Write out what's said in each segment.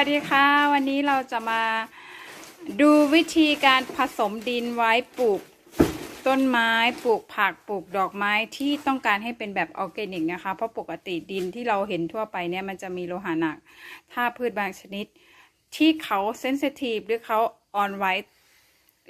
วัสดีค่ะ วันนี้เราจะมาดูวิธีการผสมดินไว้ปลูกต้นไม้ปลูกผักปลูกดอกไม้ที่ต้องการให้เป็นแบบออร์แกนิกนะคะ เพราะปกติดินที่เราเห็นทั่วไปเนี่ยมันจะมีโลหะหนัก ถ้าพืชบางชนิดที่เขาเซนซิทีฟหรือเขาอ่อนไหว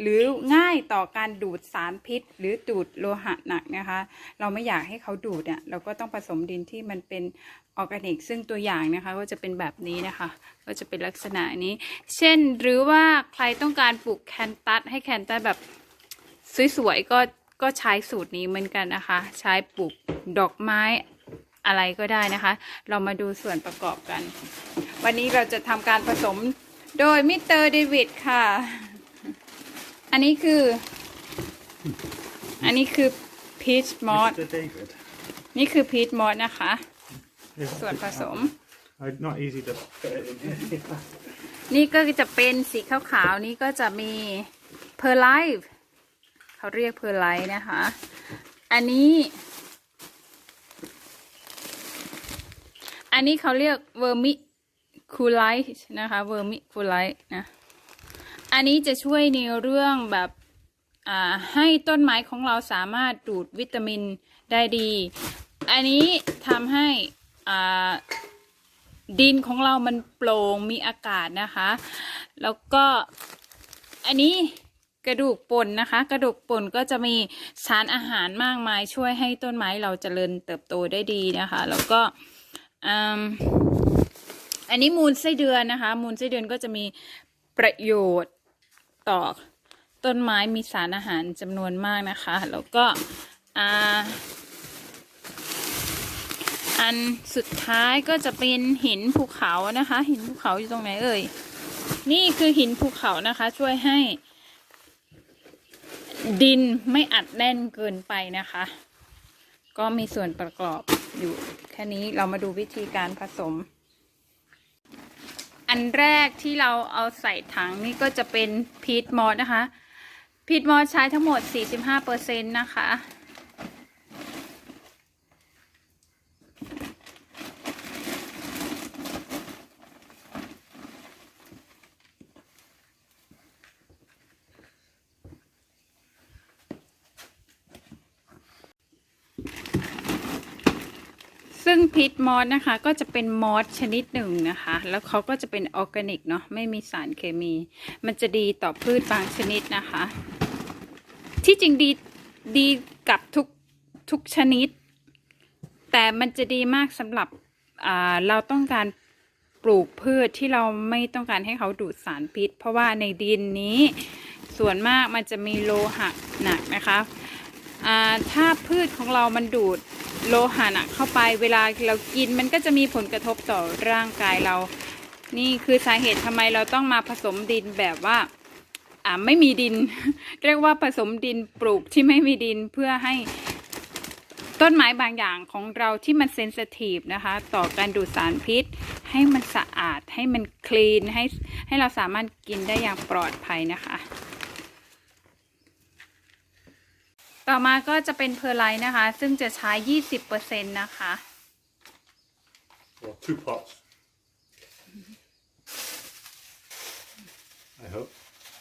หรือง่ายต่อการดูดสารพิษ หรือดูดโลหะหนักนะคะ เราไม่อยากให้เขาดูดเนี่ยเราก็ต้องผสมดินที่มันเป็นออร์แกนิก ซึ่งตัวอย่างนะคะก็จะเป็นแบบนี้นะคะ ก็จะเป็นลักษณะนี้ เช่นหรือว่าใครต้องการปลูกแคนตัสให้แคนตัสแบบสวยๆก็ก็ใช้สูตรนี้เหมือนกันนะคะ ใช้ปลูกดอกไม้อะไรก็ได้นะคะ เรามาดูส่วนประกอบกัน วันนี้เราจะทำการผสมโดยมิสเตอร์เดวิดค่ะ อันนี้คือ อันนี้คือพีชมอส Mr. David. นี่คือพีชมอสนะคะ Yes. ส่วนผสม Uh, not easy to fit it in here. นี่ก็จะเป็นสีขาวๆ นี่ก็จะมีเพอร์ไลท์เขาเรียกเพอร์ไลท์นะคะ อันนี้ อันนี้เขาเรียกเวอร์มิคูไลท์นะคะ เวอร์มิคูไลท์นะ อันนี้จะช่วยในเรื่องแบบให้ต้นไม้ของเราสามารถดูดวิตามินได้ดี อันนี้ทำให้ดินของเรามันโปร่งมีอากาศนะคะ แล้วก็อันนี้กระดูกป่นนะคะ กระดูกป่นก็จะมีสารอาหารมากมายช่วยให้ต้นไม้เราเจริญเติบโตได้ดีนะคะ แล้วก็อันนี้มูลไส้เดือนนะคะ มูลไส้เดือนก็จะมีประโยชน์ ต่อต้นไม้มีสารอาหารจำนวนมากนะคะ แล้วก็อ่าอันสุดท้ายก็จะเป็นหินภูเขานะคะ หินภูเขาอยู่ตรงไหนเอ่ย นี่คือหินภูเขานะคะ ช่วยให้ ดินไม่อัดแน่นเกินไปนะคะ ก็มีส่วนประกอบอยู่ แค่นี้เรามาดูวิธีการผสม อันแรกที่เราเอาใส่ถังนี่ก็จะเป็นพีทมอสนะคะพีทมอสใช้ทั้งหมด 45%นะคะ มอสนะคะ ก็จะเป็นมอสชนิดหนึ่งนะคะ แล้วเขาก็จะเป็นออร์แกนิกเนาะไม่มีสารเคมี มันจะดีต่อพืชบางชนิดนะคะ ที่จริงดีดีกับทุกทุกชนิด แต่มันจะดีมากสำหรับเราต้องการปลูกพืชที่เราไม่ต้องการให้เขาดูดสารพิษ เพราะว่าในดินนี้ส่วนมากมันจะมีโลหะหนักนะคะถ้าพืชของเรามันดูด โลหะหนักเข้าไปเวลาเรากินมันก็จะมีผลกระทบต่อร่างกายเรา นี่คือสาเหตุทำไมเราต้องมาผสมดินแบบว่าอ่าไม่มีดิน เรียกว่าผสมดินปลูกที่ไม่มีดินเพื่อให้ต้นไม้บางอย่างของเราที่มันเซนซิทีฟนะคะ ต่อการดูดสารพิษ ให้มันสะอาดให้มันคลีนให้ให้เราสามารถกินได้อย่างปลอดภัยนะคะ ต่อมาก็จะเป็นเพอร์ไลท์นะคะ ซึ่งจะใช้20%นะคะ Well, two pots. I hope.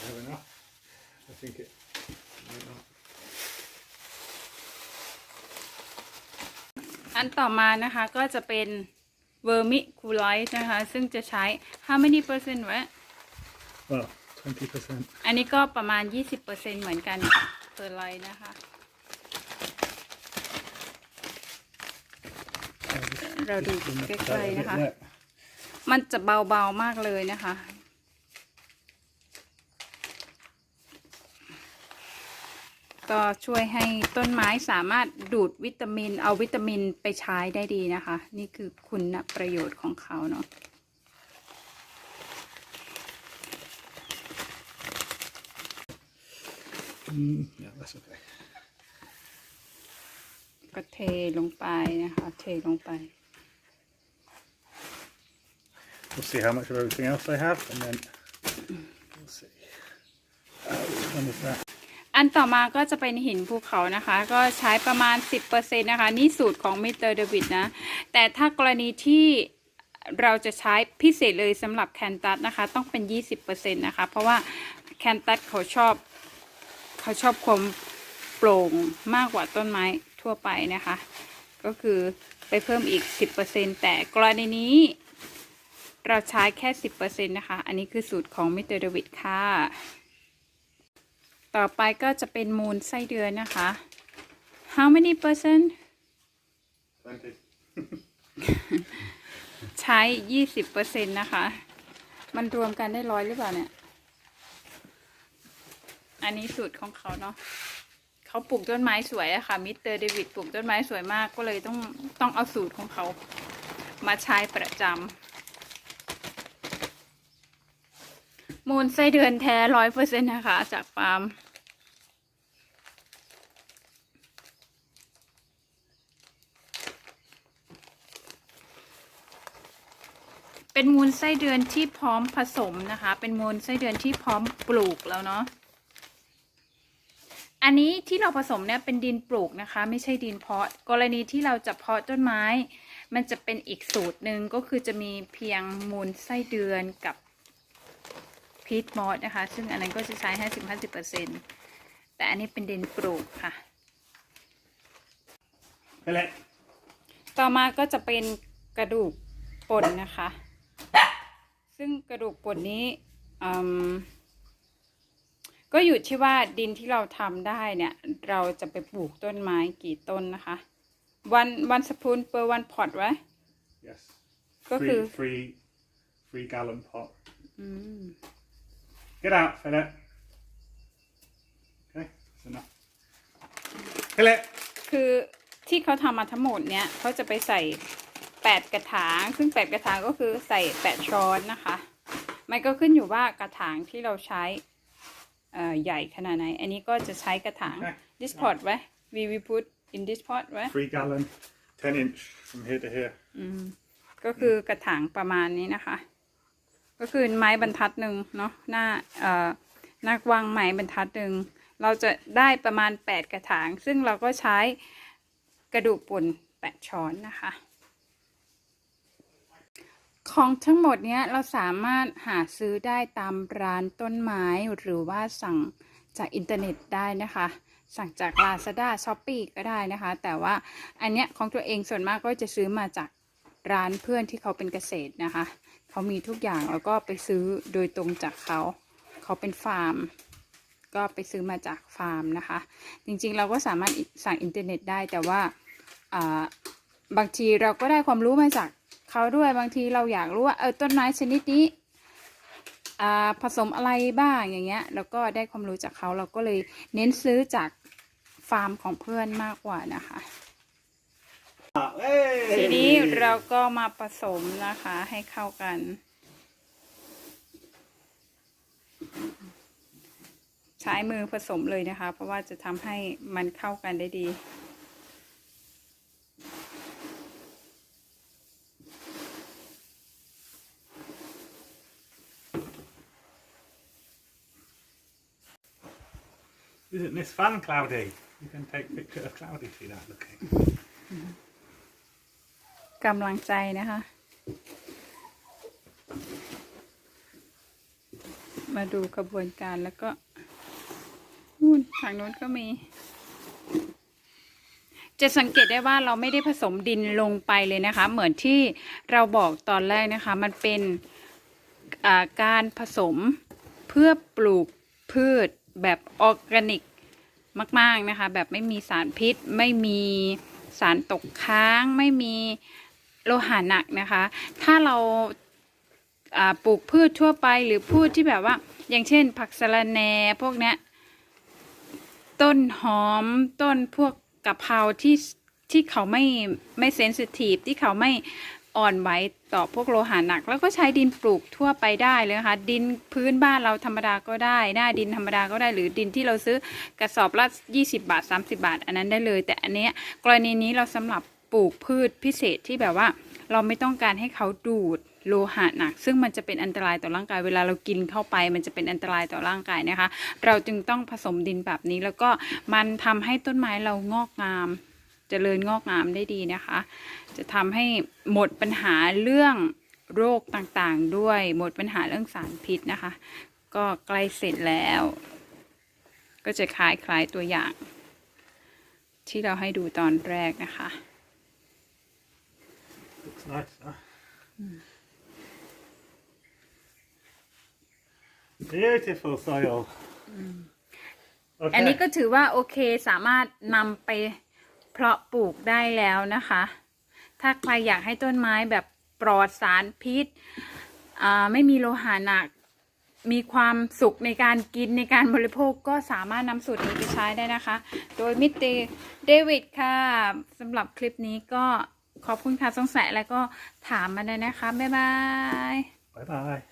I have enough. I think it might not. อันต่อมานะคะก็จะเป็นเวอร์มิคูไลท์นะคะ ซึ่งจะใช้ how many percent วะ Well, 20%. อันนี้ก็ประมาณ 20%เหมือนกัน เพอร์ไลท์นะคะเราดูใกล้ๆนะคะ Yeah. มันจะเบาๆมากเลยนะคะ ก็ช่วยให้ต้นไม้สามารถดูดวิตามิน เอาวิตามินไปใช้ได้ดีนะคะ นี่คือคุณประโยชน์ของเขาเนาะ Mm, yeah, that's okay. ก็เทลงไปนะคะ เทลงไป We'll see how much of everything else I have, and then we'll see. Uh, which one is that? อันต่อมาก็จะเป็นหินภูเขานะคะ ก็ใช้ประมาณ 10%นะคะ นี่สูตรของมิสเตอร์เดวิดนะ แต่ถ้ากรณีที่เราจะใช้พิเศษเลยสำหรับแคนตัสนะคะ ต้องเป็น 20%นะคะ เพราะว่าแคนตัสเขาชอบ เขาชอบความโปร่งมากกว่าต้นไม้ทั่วไปนะคะ ก็คือไปเพิ่มอีก 10%แต่กรณีนี้ เราใช้แค่ 10%นะคะ อันนี้คือสูตรของมิสเตอร์เดวิดค่ะ ต่อไปก็จะเป็นมูลไส้เดือนนะคะ how many percent Plenty. ใช้ 20%นะคะ มันรวมกันได้ร้อยหรือเปล่าเนี่ย อันนี้สูตรของเขาเนาะเขาปลูกต้นไม้สวยอะค่ะ มิสเตอร์เดวิดปลูกต้นไม้สวยมากก็เลยต้องต้องเอาสูตรของเขา มาใช้ประจำมูลไส้เดือนแท้ร้อยเปอร์เซ็นต์นะคะ จากฟาร์มเป็นมูลไส้เดือนที่พร้อมผสมนะคะ เป็นมูลไส้เดือนที่พร้อมปลูกแล้วเนาะ อันนี้ที่เราผสมเนี่ยเป็นดินปลูกนะคะ ไม่ใช่ดินเพาะ กรณีที่เราจะเพาะต้นไม้ มันจะเป็นอีกสูตรหนึ่งก็คือจะมีเพียงมูลไส้เดือนกับพีทมอสนะคะ ซึ่งอันนั้นก็จะใช้ห้าสิบห้าสิบเปอร์เซ็นแต่อันนี้เป็นดินปลูกค่ะ Fill it. ต่อมาก็จะเป็นกระดูกป่นนะคะ ซึ่งกระดูกป่นนี้อืม ก็อยู่ที่ว่าดินที่เราทำได้เนี่ย เราจะไปปลูกต้นไม้กี่ต้นนะคะวันวันสปูนเปอร์วันพอตไว้ Yes. ก็ Three, คือ three, three gallon pot. อืม Get out, fill it. Okay, that's enough. Fill it. คือที่เขาทำมาทั้งหมดเนี่ยเขาจะไปใส่แปดกระถาง ซึ่งแปดกระถางก็คือใส่แปดช้อนนะคะ มันก็ขึ้นอยู่ว่ากระถางที่เราใช้เอ่อ ใหญ่ขนาดไหน อันนี้ก็จะใช้กระถาง this pot ไว้ we we put in this pot ไว้ Three gallon, ten inch from here to here. อืมก็คือกระถางประมาณนี้นะคะ ก็คือไม้บรรทัดหนึ่งเนาะหน้าเอ่อหน้ากว้างไม้บรรทัดหนึ่งเราจะได้ประมาณแปดกระถาง ซึ่งเราก็ใช้กระดูกป่นแปดช้อนนะคะ ของทั้งหมดเนี้ยเราสามารถหาซื้อได้ตามร้านต้นไม้หรือว่าสั่งจากอินเทอร์เน็ตได้นะคะ สั่งจาก Lazada s h o p e e ก็ได้นะคะ แต่ว่าอันเนี้ยของตัวเองส่วนมากก็จะซื้อมาจากร้านเพื่อนที่เขาเป็นเกษตรนะคะ เขามีทุกอย่างแล้วก็ไปซื้อโดยตรงจากเขา เขาเป็นฟาร์ม ก็ไปซื้อมาจากฟาร์มนะคะ จริงๆเราก็สามารถสั่งอินเทอร์เน็ตได้แต่ว่าอ่าบางทีเราก็ได้ความรู้มาจาก เขาด้วยบางทีเราอยากรู้ว่าเออต้นไม้ชนิดนี้อ่าผสมอะไรบ้างอย่างเงี้ย แล้วก็ได้ความรู้จากเขาเราก็เลยเน้นซื้อจากฟาร์มของเพื่อนมากกว่านะคะ Hey! ทีนี้เราก็มาผสมนะคะให้เข้ากัน ใช้มือผสมเลยนะคะ เพราะว่าจะทำให้มันเข้ากันได้ดี Isn't this fun, Cloudy? You can take a picture of Cloudy, see that looking. กำลังใจนะคะ มาดูกระบวนการแล้วก็นู่นทางโน้นก็มี จะสังเกตได้ว่าเราไม่ได้ผสมดินลงไปเลยนะคะ เหมือนที่เราบอกตอนแรกนะคะ มันเป็นการผสมเพื่อปลูกพืช แบบออร์แกนิกมาก ๆ นะคะ แบบไม่มีสารพิษ ไม่มีสารตกค้าง ไม่มีโลหะหนักนะคะ ถ้าเราาปลูกพืชทั่วไปหรือพืชที่แบบว่า อย่างเช่น ผักสะระแหน่พวกเนี้ยต้นหอมต้นพวกกะเพราที่ที่เขาไม่ไม่เซนซิทีฟที่เขาไม่ อ่อนไหวต่อพวกโลหะหนัก แล้วก็ใช้ดินปลูกทั่วไปได้เลยนะคะดินพื้นบ้านเราธรรมดาก็ได้ หน้าดินธรรมดาก็ได้หรือดินที่เราซื้อกระสอบละ20 บาท 30 บาท อันนั้นได้เลย แต่อันเนี้ยกรณีนี้เราสำหรับปลูกพืชพิเศษที่แบบว่า เราไม่ต้องการให้เขาดูดโลหะหนัก ซึ่งมันจะเป็นอันตรายต่อร่างกายเวลาเรากินเข้าไป มันจะเป็นอันตรายต่อร่างกายนะคะ เราจึงต้องผสมดินแบบนี้แล้วก็มันทำให้ต้นไม้เรางอกงาม จริญงอกงามได้ดีนะคะ จะทำให้หมดปัญหาเรื่องโรคต่างๆด้วย หมดปัญหาเรื่องสารพิษนะคะ ก็ใกล้เสร็จแล้ว ก็จะคล้ายคล้ายๆตัวอย่าง ที่เราให้ดูตอนแรกนะคะ Looks nice, huh? Beautiful soil. อันนี้ Okay. ก็ถือว่าโอเคสามารถนำไป เพาะปลูกได้แล้วนะคะ ถ้าใครอยากให้ต้นไม้แบบปลอดสารพิษอ่าไม่มีโลหะหนัก มีความสุขในการกินในการบริโภคก็สามารถนำสูตรนี้ไปใช้ได้นะคะ โดยมิตรเดวิดค่ะสำหรับคลิปนี้ก็ขอบคุณค่ะสงสัยแล้วก็ถามมาได้นะคะ บ๊ายบาย Bye bye.